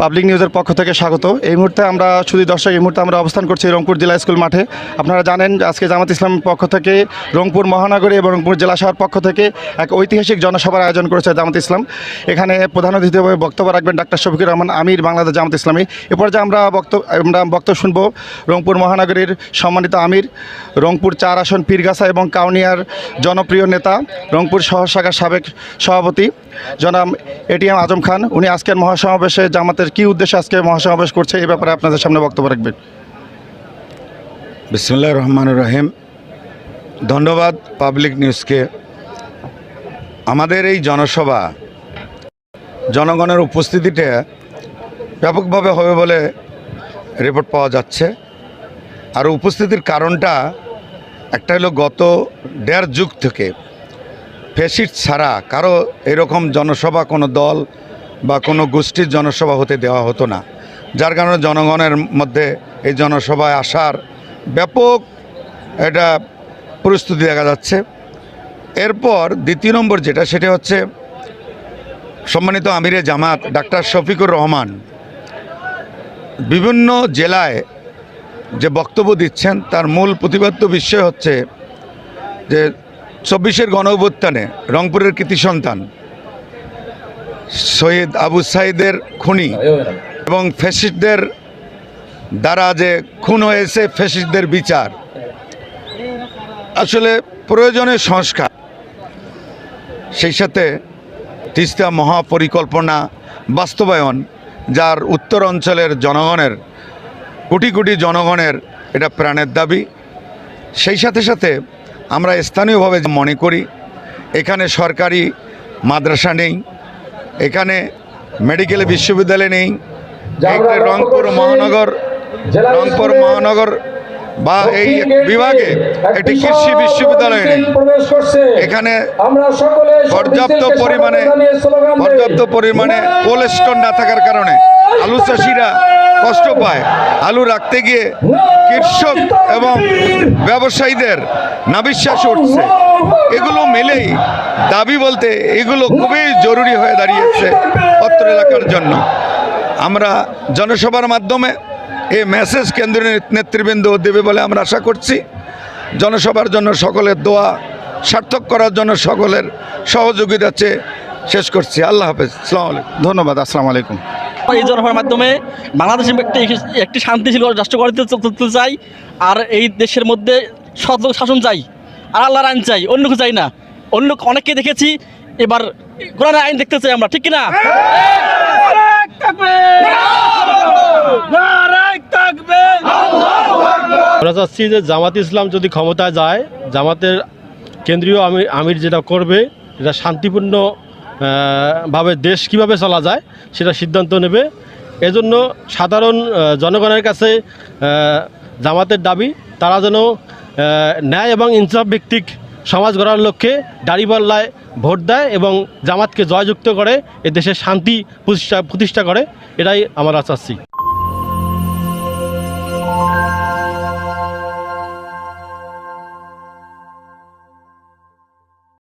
Public নিউজের পক্ষ থেকে স্বাগত। এই মুহূর্তে আমরা শুধু দর্শক, এই মুহূর্তে আমরা অবস্থান করছি রংপুর জেলা স্কুল মাঠে। আপনারা জানেন আজকে জামাত ইসলামের পক্ষ থেকে রংপুর মহানগরী এবং রংপুর জেলা শহর পক্ষ থেকে এক ঐতিহাসিক জনসভার আয়োজন করেছে জামাত ইসলাম। এখানে প্রধান অতিথি হিসেবে বক্তব্য রাখবেন ডাক্তার শফিকুর রহমান আমির, বাংলাদেশ জামাত ইসলামী। এরপর যে আমরা বক্তব্য আমরা বক্তব্য শুনব রংপুর মহানগরীর সম্মানিত আমির, রংপুর চার আসন পীরগাছা এবং কাউনিয়ার জনপ্রিয় নেতা, রংপুর শহর শাখার সাবেক সভাপতি জনাব এটিএম আজম খান। উনি আজকের মহাসমাবেশে জামাতের কী উদ্দেশ্যে আজকে মহাসমাবেশ করছে এই ব্যাপারে আপনাদের সামনে বক্তব্য রাখবেন। বিসমুল্লাহ রহমান রহিম। ধন্যবাদ পাবলিক নিউজকে। আমাদের এই জনসভা জনগণের উপস্থিতিতে ব্যাপকভাবে হবে বলে রিপোর্ট পাওয়া যাচ্ছে। আর উপস্থিতির কারণটা একটা হলো গত দেড় যুগ থেকে ফেসিট ছাড়া কারও এরকম জনসভা কোনো দল বা কোনো গোষ্ঠীর জনসভা হতে দেওয়া হতো না। যার কারণে জনগণের মধ্যে এই জনসভায় আসার ব্যাপক এটা প্রস্তুতি দেখা যাচ্ছে। এরপর দ্বিতীয় নম্বর যেটা, সেটা হচ্ছে সম্মানিত আমিরে জামাত ডাক্তার শফিকুর রহমান বিভিন্ন জেলায় যে বক্তব্য দিচ্ছেন, তার মূল প্রতিপাদ্য বিষয় হচ্ছে যে চব্বিশের গণ অভ্যুত্থানে রংপুরের কৃতি সন্তান শহীদ আবু সাইদের খুনি এবং ফ্যাসিস্টদের দ্বারা যে খুন হয়েছে ফ্যাসিস্টদের বিচার। আসলে প্রয়োজনে সংস্কার। সেই সাথে তিস্তা মহাপরিকল্পনা বাস্তবায়ন, যার উত্তর অঞ্চলের জনগণের, কোটি কোটি জনগণের এটা প্রাণের দাবি। সেই সাথে সাথে আমরা স্থানীয়ভাবে মনে করি, এখানে সরকারি মাদ্রাসা নেই এখানে মেডিকেল বিশ্ববিদ্যালয় নেই একটা রংপুর মহানগর রংপুর মহানগর বা এই বিভাগে একটি কৃষি বিশ্ববিদ্যালয় নেই। এখানে পর্যাপ্ত পরিমাণে পর্যাপ্ত পরিমাণে কোল্ড স্টোর না থাকার কারণে আলু চাষিরা কষ্ট পায়। আলু রাখতে গিয়ে কৃষক এবং ব্যবসায়ীদের নাবিশ্বাস উঠছে। এগুলো মেলেই দাবি বলতে এগুলো খুবই জরুরি হয়ে দাঁড়িয়েছে অত্র এলাকার জন্য। আমরা জনসভার মাধ্যমে এই মেসেজ কেন্দ্রীয় নেতৃবৃন্দ দেবে বলে আমরা আশা করছি। জনসভার জন্য সকলের দোয়া সার্থক করার জন্য সকলের সহযোগিতা চেয়ে শেষ করছি। আল্লাহ হাফেজ। সালাম আলাইকুম। ধন্যবাদ আসসালামু আলাইকুম। এই জনসভার মাধ্যমে বাংলাদেশে একটি একটি শান্তিশীল রাষ্ট্র গড়ে তুলতে চাই আর এই দেশের মধ্যে সৎ শাসন চাই। আর আল্লাহর আইন চাই, অন্য কিছু চাই না। অন্য অনেককে দেখেছি, এবার কোরআনের আইন দেখতে চাই আমরা, ঠিক কিনা? আমরা চাচ্ছি যে জামাত ইসলাম যদি ক্ষমতায় যায়, জামাতের কেন্দ্রীয় আমি আমির যেটা করবে এটা শান্তিপূর্ণ ভাবে দেশ কীভাবে চলা যায়, সেটা সিদ্ধান্ত নেবে। এজন্য সাধারণ জনগণের কাছে জামাতের দাবি, তারা যেন ন্যায় এবং ইনসাফ ভিত্তিক সমাজ গড়ার লক্ষ্যে দাড়িপাল্লায় ভোট দেয় এবং জামাতকে জয়যুক্ত করে এ দেশের শান্তি প্রতিষ্ঠা প্রতিষ্ঠা করে। এটাই আমার চাচ্ছি